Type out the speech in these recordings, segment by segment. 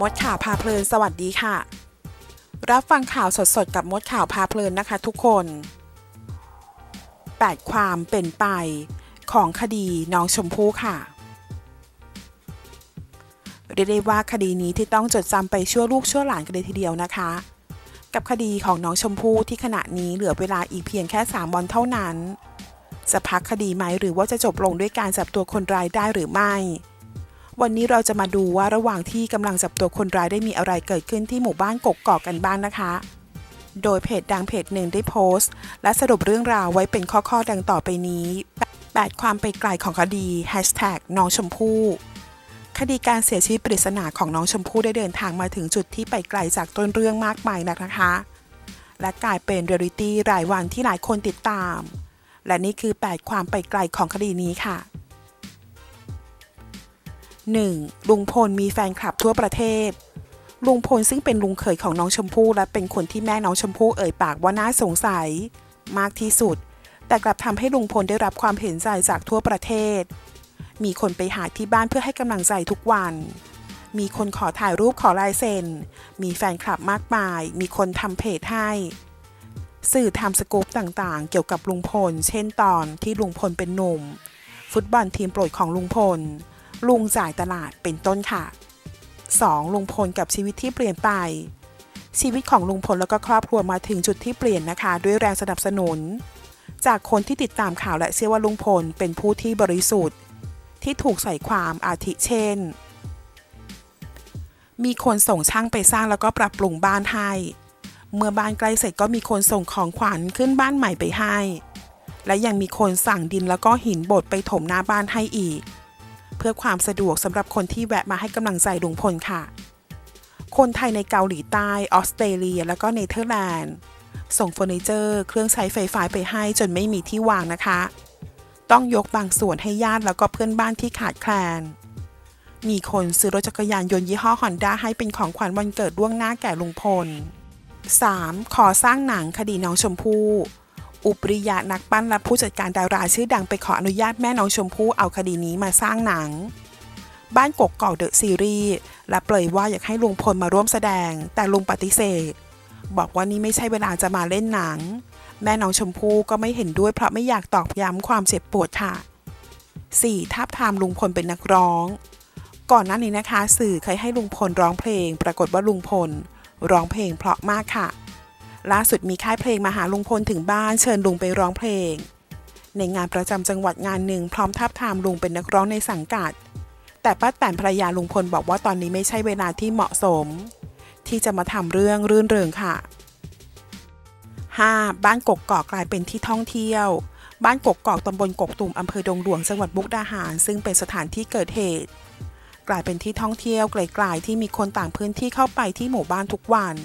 มดข่าวพาเพลินสวัสดีค่ะ รับฟังข่าวสดๆ กับมดข่าวพาเพลินนะคะทุกคน 8 ความเป็นไป ของคดีน้องชมพู่ค่ะเรียกได้ว่าคดีนี้ที่ต้องจดจำไปชั่วลูกชั่วหลานกันเลยทีเดียวนะคะ กับคดีของน้องชมพู่ที่ขณะนี้เหลือเวลาอีกเพียงแค่ 3 วันเท่านั้น จะพักคดีไหมหรือว่าจะจบลงด้วยการจับตัวคนร้ายได้หรือไม่ วันนี้เราจะมาดูว่าระหว่างที่กำลังจับตัวคนร้ายได้มีอะไรเกิดขึ้นที่หมู่บ้านกกกอกกันบ้างนะคะ โดยเพจดังเพจหนึ่งได้โพสต์ และสรุปเรื่องราวไว้เป็นข้อๆดังต่อไปนี้ 8 ความไปไกลของคดีน้องชมพู่คดีการเสียชีวิตปริศนาของน้องชมพู่ได้เดินทางมาถึงจุดที่ไปไกลจากต้นเรื่องมากมายนักนะคะ และกลายเป็นเรียลิตี้รายวันที่หลายคนติดตาม และนี่คือ 8 ความไปไกลของคดีนี้ค่ะ 1. ลุงพลมีแฟนคลับทั่วประเทศ ลุงพลซึ่งเป็นลุงเขยของน้องชมพู่และเป็นคนที่แม่น้องชมพู่เอ่ยปากว่าน่าสงสัย มากที่สุด แต่กลับทำให้ลุงพลได้รับความเห็นใจจากทั่วประเทศ มีคนไปหาที่บ้านเพื่อให้กำลังใจทุกวัน มีคนขอถ่ายรูปขอลายเซ็น มีแฟนคลับมากมาย มีคนทำเพจให้สื่อทำสกู๊ปต่างๆ เกี่ยวกับลุงพล เช่นตอนที่ลุงพลเป็นหนุ่ม ฟุตบอลทีมโปรดของลุงพล ลุงจ่ายตลาดเป็นต้นค่ะ 2. ลุงพลกับชีวิตที่เปลี่ยนไป ชีวิตของลุงพลแล้วก็ครอบครัวมาถึงจุดที่เปลี่ยนนะคะ ด้วยแรงสนับสนุน จากคนที่ติดตามข่าวและเชื่อว่าลุงพลเป็นผู้ที่บริสุทธิ์ ที่ถูกใส่ความอาทิเช่น มีคนส่งช่างไปสร้างแล้วก็ปรับปรุงบ้านให้ เมื่อบ้านใกล้เสร็จก็มีคนส่งของขวัญขึ้นบ้านใหม่ไปให้ และยังมีคนสั่งดินแล้วก็หินบดไปถมหน้าบ้านให้อีก เพื่อความสะดวกสำหรับคนที่แวะมาให้กำลังใจลุงพลค่ะ คนไทยในเกาหลีใต้ ออสเตรเลีย แล้วก็เนเธอร์แลนด์ ส่งเฟอร์นิเจอร์ เครื่องใช้ไฟฟ้าไปให้จนไม่มีที่วางนะคะ ต้องยกบางส่วนให้ญาติแล้วก็เพื่อนบ้านที่ขาดแคลน มีคนซื้อรถจักรยานยนต์ยี่ห้อฮอนด้าให้เป็นของขวัญวันเกิดล่วงหน้าแก่ลุงพล 3. ขอสร้างหนังคดีน้องชมพู่ อุปริยะนักปั้นและผู้จัดการดาราชื่อดังไปขออนุญาตแม่น้องชมพู่เอาคดีนี้มาสร้างหนัง บ้านกกกอกเดอะซีรีส์และเปลยว่าอยากให้ลุงพลมาร่วมแสดง แต่ลุงปฏิเสธ บอกว่านี่ไม่ใช่เวลาจะมาเล่นหนัง แม่น้องชมพู่ก็ไม่เห็นด้วยเพราะไม่อยากตอกย้ำความเจ็บปวดค่ะ 4. ทาบทามลุงพลเป็นนักร้อง ก่อนหน้านี้นะคะ สื่อเคยให้ลุงพลร้องเพลง ปรากฏว่าลุงพล ร้องเพลงเพราะมากค่ะ ล่าสุดมีค่ายเพลงมาหาลุงพลถึงบ้านเชิญลุงไปร้องเพลง ในงานประจำจังหวัดงานหนึ่งพร้อมทับทามลุงเป็นนักร้องในสังกัด แต่ป้าแตนภรรยาลุงพลบอกว่าตอนนี้ไม่ใช่เวลาที่เหมาะสม ที่จะมาทำเรื่องรื่นเริงค่ะ 5. บ้านกกกอกกลายเป็นที่ท่องเที่ยว บ้านกกกอกตำบลกกตุ่มอำเภอดงหลวงจังหวัดมุกดาหาร ซึ่งเป็นสถานที่เกิดเหตุ กลายเป็นที่ท่องเที่ยวไกลๆที่มีคนต่างพื้นที่เข้าไปที่หมู่บ้านทุกวัน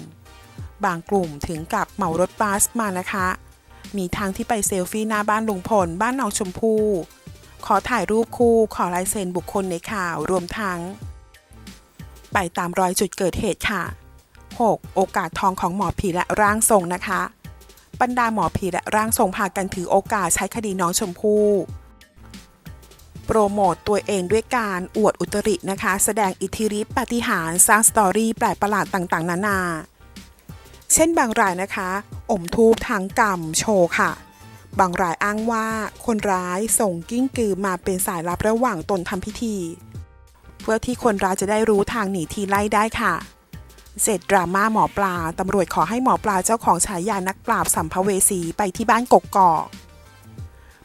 บางกลุ่มถึงกับเหมารถบัสมานะคะ มีทางที่ไปเซลฟี่หน้าบ้านลุงพล บ้านน้องชมพู่ ขอถ่ายรูปคู่ขอลายเซ็นบุคคลในข่าวรวมทั้ง ไปตามรอยจุดเกิดเหตุค่ะ 6. โอกาสทองของหมอผีและร่างทรงนะคะ บรรดาหมอผีและร่างทรงพากันถือโอกาสใช้คดีน้องชมพู่โปรโมตตัวเองด้วยการอวดอุตรินะคะ แสดงอิทธิฤทธิปาฏิหาริย์สร้างสตอรี่แปลกประหลาดต่างๆ นานา เช่นบางรายนะคะอมทูบทางกรรมโชว์ค่ะ บางรายอ้างว่าคนร้ายส่งกิ้งกือมาเป็นสายลับระหว่างตนทำพิธี เพื่อที่คนร้ายจะได้รู้ทางหนีทีไล่ได้ค่ะเสร็จดราม่าหมอปลา ตำรวจขอให้หมอปลาเจ้าของฉายานักปราบสัมภเวสีไปที่บ้านกกกอก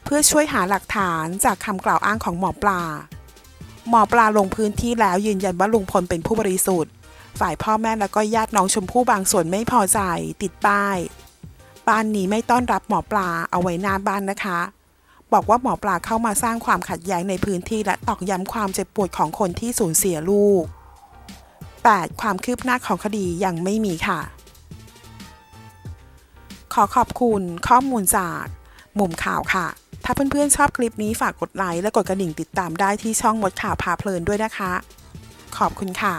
เพื่อช่วยหาหลักฐานจากคำกล่าวอ้างของหมอปลา หมอปลาลงพื้นที่แล้วยืนยันว่าลุงพลเป็นผู้บริสุทธิ์ ฝ่ายพ่อแม่แล้วก็ญาติน้องชมพู่บางส่วนไม่พอใจ ติดป้าย บ้านนี้ไม่ต้อนรับหมอปลาเอาไว้หน้าบ้านนะคะ บอกว่าหมอปลาเข้ามาสร้างความขัดแย้งในพื้นที่และตอกย้ำความเจ็บปวดของคนที่สูญเสียลูก 8. ความคืบหน้าของคดียังไม่มีค่ะ ขอขอบคุณข้อมูลจากมุมข่าวค่ะ ถ้าเพื่อนๆชอบคลิปนี้ฝากกดไลค์และกดกระดิ่งติดตามได้ที่ช่องมดข่าวพาเพลินด้วยนะคะ ขอบคุณค่ะ